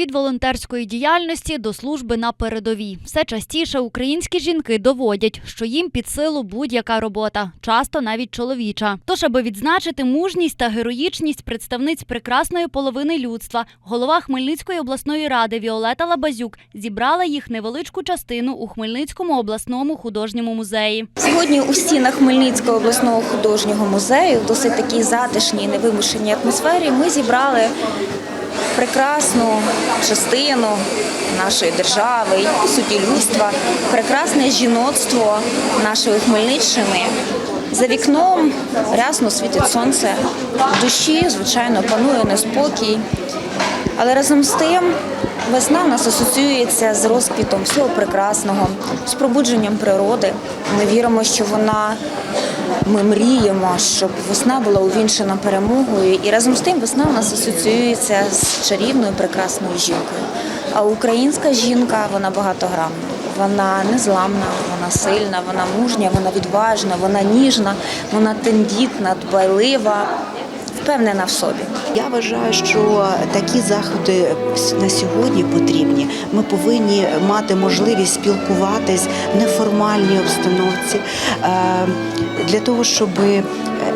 Від волонтерської діяльності до служби на передовій. Все частіше українські жінки доводять, що їм під силу будь-яка робота, часто навіть чоловіча. Тож, аби відзначити мужність та героїчність представниць прекрасної половини людства, голова Хмельницької обласної ради Віолета Лабазюк зібрала їх невеличку частину у Хмельницькому обласному художньому музеї. Сьогодні у стінах Хмельницького обласного художнього музею в досить такій затишній невимушеній атмосфері ми зібрали прекрасну частину нашої держави і суті людства, прекрасне жіноцтво нашої Хмельниччини. За вікном рясно світить сонце, в душі, звичайно, панує неспокій. Але разом з тим весна в нас асоціюється з розквітом всього прекрасного, з пробудженням природи. Ми віримо, що вона, ми мріємо, щоб весна була увінчена перемогою. І разом з тим весна у нас асоціюється з чарівною прекрасною жінкою. А українська жінка вона багатогранна. Вона незламна, вона сильна, вона мужня, вона відважна, вона ніжна, вона тендітна, дбайлива, впевнена в собі. Я вважаю, що такі заходи на сьогодні потрібні. Ми повинні мати можливість спілкуватись в неформальній обстановці е, для того, щоб е,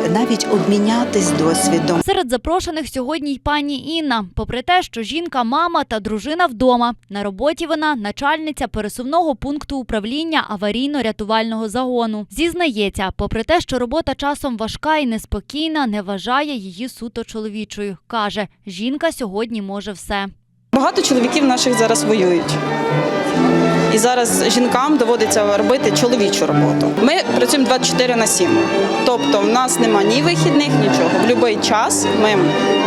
навіть обмінятись досвідом. Серед запрошених сьогодні й пані Інна. Попри те, що жінка, мама та дружина вдома. На роботі вона начальниця пересувного пункту управління аварійно-рятувального загону. Зізнається, попри те, що робота часом важка і неспокійна, не вважає її суто чоловічою. Каже, жінка сьогодні може все. Багато чоловіків наших зараз воюють. І зараз жінкам доводиться робити чоловічу роботу. Ми працюємо 24 на 7. Тобто в нас нема ні вихідних, нічого. В будь-який час ми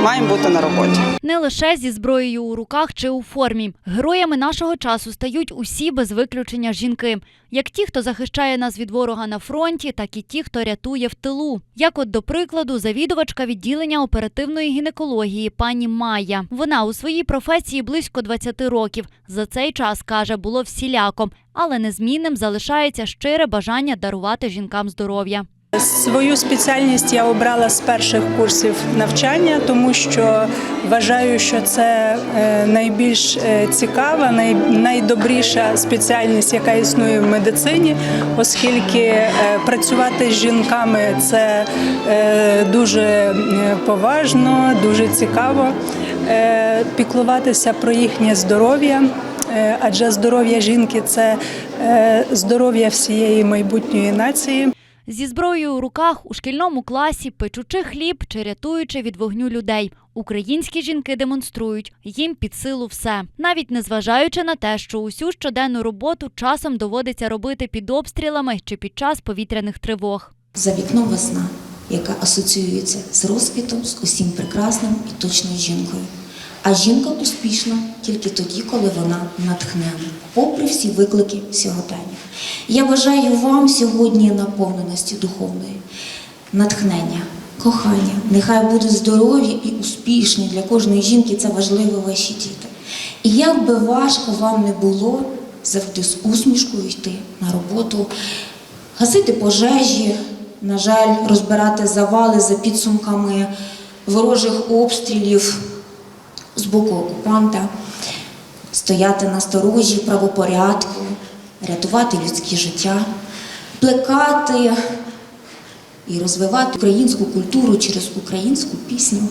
маємо бути на роботі. Не лише зі зброєю у руках чи у формі. Героями нашого часу стають усі без виключення жінки. Як ті, хто захищає нас від ворога на фронті, так і ті, хто рятує в тилу. Як, от, до прикладу, завідувачка відділення оперативної гінекології пані Майя. Вона у своїй професії близько 20 років. За цей час каже, було всіляко, але незмінним залишається щире бажання дарувати жінкам здоров'я. Свою спеціальність я обрала з перших курсів навчання, тому що вважаю, що це е, найбільш е, цікава, найдобріша спеціальність, яка існує в медицині, оскільки е, працювати з жінками це дуже поважно, дуже цікаво. Піклуватися про їхнє здоров'я. Е, Адже здоров'я жінки це е, здоров'я всієї майбутньої нації. Зі зброєю у руках у шкільному класі, печучи хліб чи рятуючи від вогню людей. Українські жінки демонструють їм під силу все, навіть незважаючи на те, що усю щоденну роботу часом доводиться робити під обстрілами чи під час повітряних тривог. За вікном весна, яка асоціюється з розквітом, з усім прекрасним і точною жінкою. А жінка успішна тільки тоді, коли вона натхнена, попри всі виклики сьогодення. Я бажаю вам сьогодні наповненості духовної, натхнення, кохання. Нехай будуть здорові і успішні для кожної жінки. Це важливо ваші діти. І як би важко вам не було завжди з усмішкою йти на роботу, гасити пожежі, на жаль, розбирати завали за підсумками ворожих обстрілів з боку окупанта, стояти на сторожі правопорядку, рятувати людське життя, плекати і розвивати українську культуру через українську пісню,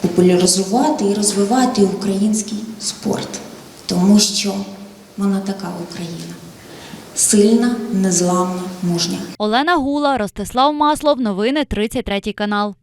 популяризувати і розвивати український спорт, тому що вона така Україна. Сильна, незламна, мужня. Олена Гула, Ростислав Маслов, новини 33 канал.